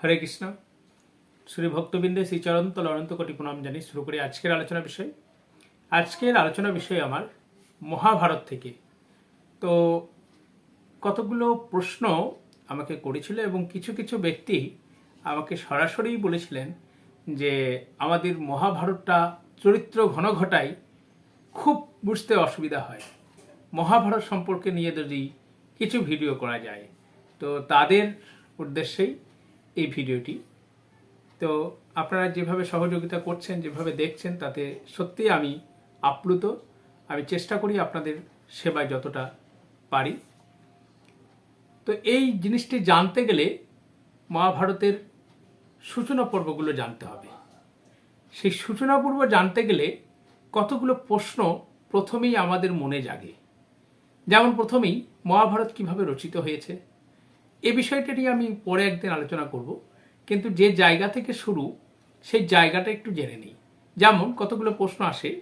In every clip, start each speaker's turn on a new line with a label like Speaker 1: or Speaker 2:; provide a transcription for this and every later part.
Speaker 1: হরে কৃষ্ণ। শ্রী ভক্তবৃন্দে শ্রী চরন্তল অনন্ত কোটি প্রণাম জানি শুরু করি আজকের আলোচনা বিষয়। আজকের আলোচনা বিষয় আমার মহাভারত থেকে। তো কতগুলো প্রশ্ন আমাকে করেছিল এবং কিছু কিছু ব্যক্তি আমাকে সরাসরি বলেছিলেন যে আমাদের মহাভারতটা চরিত্র ঘন ঘটায় খুব বুঝতে অসুবিধা হয়। মহাভারত সম্পর্কে নিয়ে যদি কিছু ভিডিও করা যায়, তো তাদের উদ্দেশ্যেই এই ভিডিওটি তো আপনারা যেভাবে সহযোগিতা করছেন, যেভাবে দেখছেন, তাতে সত্যি আমি আপ্লুত। আমি চেষ্টা করি আপনাদের সেবায় যতটা পারি। তো এই জিনিসটি জানতে গেলে মহাভারতের সূচনা পর্বগুলো জানতে হবে। সেই সূচনা পর্ব জানতে গেলে কতগুলো প্রশ্ন প্রথমেই আমাদের মনে জাগে। যেমন প্রথমেই মহাভারত কীভাবে রচিত হয়েছে এ বিষয়টা নিয়ে আমি পরে একদিন আলোচনা করব। কিন্তু যে জায়গা থেকে শুরু, সেই জায়গাটা একটু জেনে নিই। যেমন কতগুলো প্রশ্ন আসে,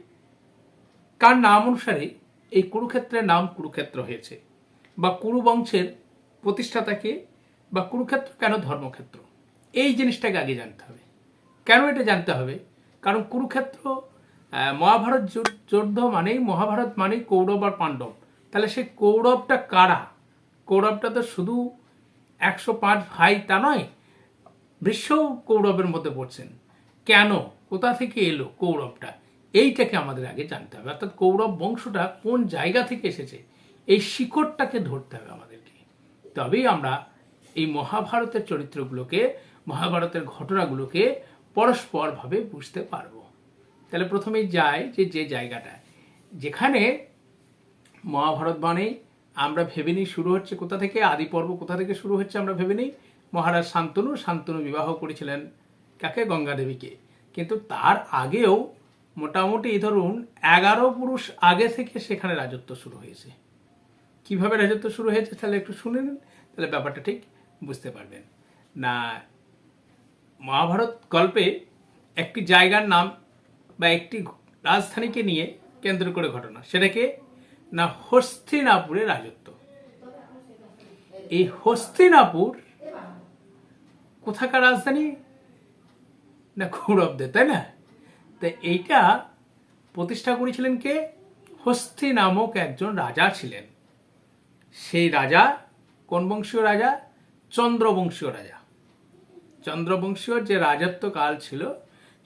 Speaker 1: কার নাম অনুসারে এই কুরুক্ষেত্রের নাম কুরুক্ষেত্র হয়েছে? বা কুরু বংশের প্রতিষ্ঠাতাকে বা কুরুক্ষেত্র কেন ধর্মক্ষেত্র? এই জিনিসটাকে আগে জানতে হবে। কেন এটা জানতে হবে? কারণ কুরুক্ষেত্র মহাভারত যুদ্ধ- মানেই, মহাভারত মানেই কৌরব আর পাণ্ডব। তাহলে সেই কৌরবটা কারা? কৌরবটা তো শুধু একশো পাঁচ ভাই তা নয় ভীষ্মও কৌরবের মধ্যে পড়ছেন। কেন? কোথা থেকে এলো কৌরবটা? এইটাকে আমাদের আগে জানতে হবে। অর্থাৎ কৌরব বংশটা কোন জায়গা থেকে এসেছে, এই শিকড়টাকে ধরতে হবে আমাদেরকে। তবেই আমরা এই মহাভারতের চরিত্রগুলোকে, মহাভারতের ঘটনাগুলোকে পরস্পরভাবে বুঝতে পারব। তাহলে প্রথমেই যাই যে যে জায়গাটা যেখানে মহাভারত বাণী আমরা ভেবে নিই শুরু হচ্ছে কোথা থেকে, আদি পর্ব কোথা থেকে শুরু হচ্ছে আমরা ভেবে নিই। মহারাজ শান্তনু শান্তনু বিবাহ করেছিলেন কাকে? গঙ্গা দেবীকে কিন্তু তার আগেও মোটামুটি ধরুন এগারো পুরুষ আগে থেকে সেখানে রাজত্ব শুরু হয়েছে। কীভাবে রাজত্ব শুরু হয়েছে তাহলে একটু শুনে নিন, তাহলে ব্যাপারটা ঠিক বুঝতে পারবেন। না, মহাভারত গল্পে একটি জায়গার নাম বা একটি রাজধানীকে নিয়ে কেন্দ্র করে ঘটনা। সেটাকে না হস্তিনাপুরের রাজত্ব। এই হস্তিনাপুর কোথাকার রাজধানী? না কৌরবদের তাই না? তা এইটা প্রতিষ্ঠা করেছিলেন কে? হস্তি নামক একজন রাজা ছিলেন। সেই রাজা কোন বংশীয় রাজা? চন্দ্রবংশীয় রাজা। চন্দ্রবংশীয় যে রাজত্ব কাল ছিল,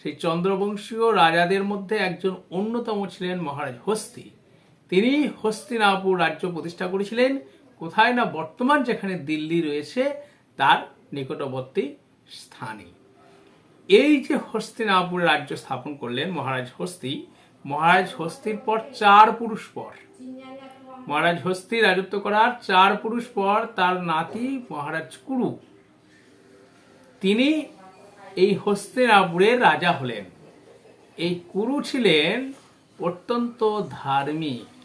Speaker 1: সেই চন্দ্রবংশীয় রাজাদের মধ্যে একজন অন্যতম ছিলেন মহারাজ হস্তি। তিনি হস্তিনাপুর রাজ্য প্রতিষ্ঠা করেছিলেন। কোথায় না বর্তমান যেখানে দিল্লি রয়েছে, তার নিকটবর্তী স্থানে। এই যে হস্তিনাপুর রাজ্য স্থাপন করলেন মহারাজ হস্তি, মহারাজ হস্তির পর চার পুরুষ পর। মহারাজ হস্তি রাজত্ব করার চার পুরুষ পর তার নাতি মহারাজ কুরু। তিনি এই হস্তিনাপুরের রাজা হলেন। এই কুরু ছিলেন অত্যন্ত ধার্মিক।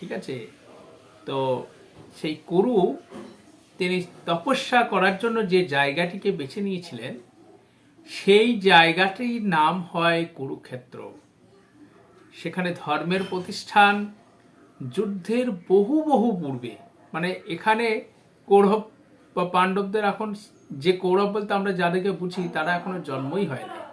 Speaker 1: ঠিক আছে? তো সেই কুরু তিনি তপস্যা করার জন্য যে জায়গাটিকে বেছে নিয়েছিলেন, সেই জায়গাটির নাম হয় কুরুক্ষেত্র। সেখানে ধর্মের প্রতিষ্ঠান, যুদ্ধের বহু বহু পূর্বে। মানে এখানে কৌরব বা পাণ্ডবদের এখন যে কৌরব বলতে আমরা যাদেরকে বুঝি, তারা এখনও জন্মই হয় না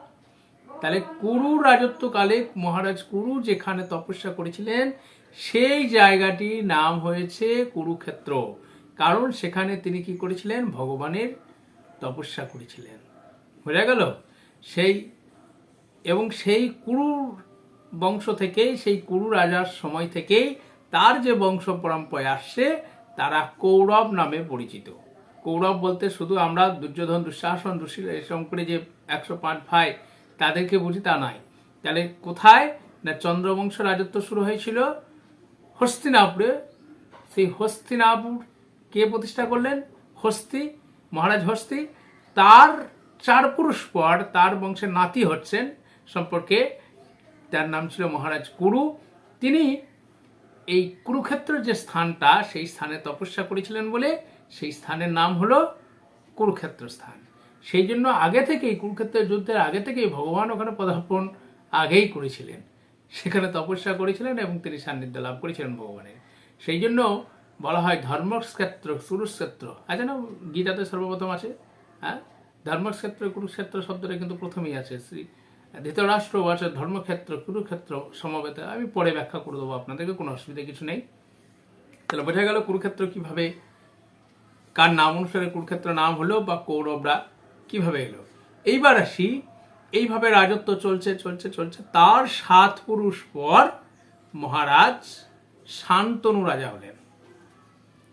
Speaker 1: তাহলে কুরু রাজত্বকালে মহারাজ কুরু যেখানে তপস্যা করেছিলেন, সেই জায়গাটির নাম হয়েছে কুরুক্ষেত্র। কারণ সেখানে তিনি কি করেছিলেন? ভগবানের তপস্যা করেছিলেন। বোঝা গেল? সেই এবং সেই কুরু বংশ থেকেই সেই কুরু রাজার সময় থেকেই তার যে বংশ পরম্পরায় আসছে, তারা কৌরব নামে পরিচিত। কৌরব বলতে শুধু আমরা দুর্যোধন, দুঃশাসন দুশীল এসব করে যে একশো পাঁচ ভাই তাদেরকে বুঝি তা নয় তাহলে কোথায় না চন্দ্রবংশ রাজত্ব শুরু হয়েছিল? হস্তিনাপুরে। সেই হস্তিনাপুর কে প্রতিষ্ঠা করলেন? হস্তি, মহারাজ হস্তি। তার চার পুরুষ পর তার বংশের নাতি হচ্ছেন সম্পর্কে তার নাম ছিল মহারাজ কুরু। তিনি এই কুরুক্ষেত্র যে স্থানটা, সেই স্থানে তপস্যা করেছিলেন বলে সেই স্থানের নাম হলো কুরুক্ষেত্র স্থান সেই জন্য আগে থেকেই, কুরুক্ষেত্রের যুদ্ধের আগে থেকেই ভগবান ওখানে পদার্পণ আগেই করেছিলেন। সেখানে তপস্যা করেছিলেন এবং তিনি সান্নিধ্য লাভ করেছিলেন ভগবানের। সেই জন্য বলা হয় ধর্মক্ষেত্র, কুরুক্ষেত্র। আছে না গীতাতে সর্বপ্রথম আছে হ্যাঁ? ধর্মক্ষেত্র, কুরুক্ষেত্র শব্দটা কিন্তু প্রথমেই আছে। শ্রী ধৃতরাষ্ট্র বাসের ধর্মক্ষেত্র, কুরুক্ষেত্র সমবেত। আমি পরে ব্যাখ্যা করে দেবো, আপনাদেরকে কোনো অসুবিধা কিছু নেই। তাহলে বোঝা গেল কুরুক্ষেত্র কীভাবে, কার নাম অনুসারে কুরুক্ষেত্র নাম হলো বা কৌরবরা কীভাবে এলো? এইবার আসি, এইভাবে রাজত্ব চলছে চলছে চলছে। তার সাত পুরুষ পর মহারাজ শান্তনু রাজা হলেন।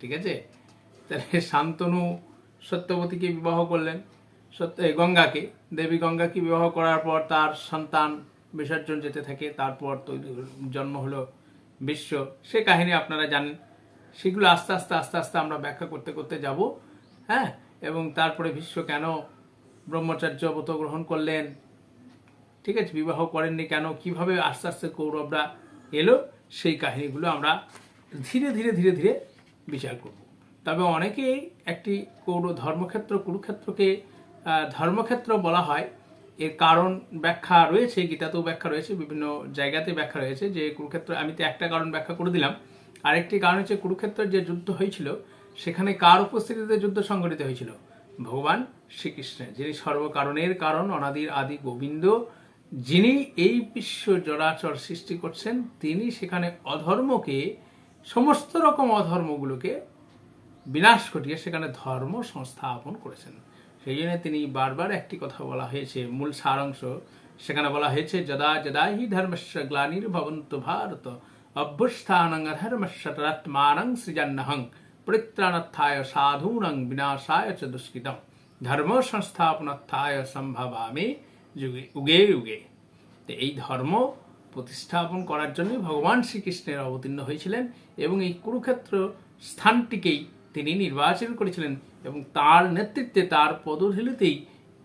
Speaker 1: ঠিক আছে? তাহলে শান্তনু সত্যবতীকে বিবাহ করলেন। সত্য গঙ্গাকে, দেবী গঙ্গাকে বিবাহ করার পর তার সন্তান বিসর্জন যেতে থাকে। তারপর তৈরি জন্ম হলো বিশ্ব। সে কাহিনী আপনারা জানেন। সেগুলো আস্তে আস্তে আস্তে আস্তে আমরা ব্যাখ্যা করতে করতে যাব। হ্যাঁ? এবং তারপরে বিশ্ব কেন ব্রহ্মচর্য ব্রত গ্রহণ করলেন। ঠিক আছে, বিবাহ করেননি কেন? কীভাবে আস্তে আস্তে কৌরবরা এলো? সেই কাহিনীগুলো আমরা ধীরে ধীরে ধীরে ধীরে বিচার করব। তবে অনেকেই একটি কৌর ধর্মক্ষেত্র, কুরুক্ষেত্রকে ধর্মক্ষেত্র বলা হয়। এর কারণ ব্যাখ্যা রয়েছে, গীতাতেও ব্যাখ্যা রয়েছে, বিভিন্ন জায়গাতে ব্যাখ্যা রয়েছে যে কুরুক্ষেত্র, আমি তো একটা কারণ ব্যাখ্যা করে দিলাম। আরেকটি কারণ হচ্ছে কুরুক্ষেত্রের যে যুদ্ধ হয়েছিল, সেখানে কার উপস্থিতিতে যুদ্ধ সংঘটিত হয়েছিল? ভগবান শ্রীকৃষ্ণের, যিনি সর্বকারণের কারণ, অনাদির আদি গোবিন্দ, যিনি এই বিশ্ব জড়াচর সৃষ্টি করছেন, তিনি সেখানে অধর্মকে, সমস্ত রকম অধর্মগুলোকে বিনাশ ঘটিয়ে সেখানে ধর্ম সংস্থাপন করেছেন। সেই জন্য তিনি বারবার একটি কথা বলা হয়েছে, মূল সারাংশ। সেখানে বলা হয়েছে, যদা যদা হি ধর্মস্য গ্লানির ভবন্ত ভারত অভ্যস্থানং অধর্মস্য তদাত্মানং সৃজান্নহং। পরিত্রাণার্থায় সাধূনং বিনাশায় চ দুষ্কৃতম ধর্ম সংস্থাপনার্থায় সম্ভবামি যুগে উগে উগে তো এই ধর্ম প্রতিস্থাপন করার জন্য ভগবান শ্রীকৃষ্ণের অবতীর্ণ হয়েছিলেন এবং এই কুরুক্ষেত্র স্থানটিকেই তিনি নির্বাচন করেছিলেন এবং তার নেতৃত্বে, তার পদধূলিতেই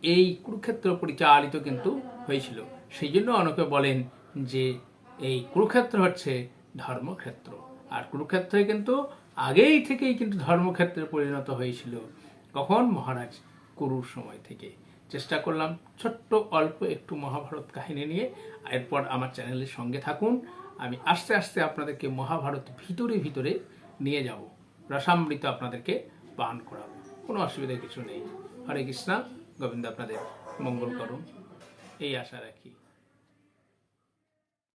Speaker 1: এই কুরুক্ষেত্র পরিচালিত কিন্তু হয়েছিল। সেই জন্য অনেকে বলেন যে এই কুরুক্ষেত্র হচ্ছে ধর্মক্ষেত্র। আর কুরুক্ষেত্রে কিন্তু আগেই থেকেই কিন্তু ধর্মক্ষেত্রে পরিণত হয়েছিল। কখন? মহারাজ কুরুর সময় থেকে। চেষ্টা করলাম ছোট্ট অল্প একটু মহাভারত কাহিনী নিয়ে। এরপর আমার চ্যানেলের সঙ্গে থাকুন। আমি আস্তে আস্তে আপনাদেরকে মহাভারত ভিতরে ভিতরে নিয়ে যাব। রসামৃত আপনাদেরকে পান করাবো। কোনো অসুবিধা কিছু নেই। হরে কৃষ্ণা, গোবিন্দ আপনাদের মঙ্গল করুন। এই আশা রাখি।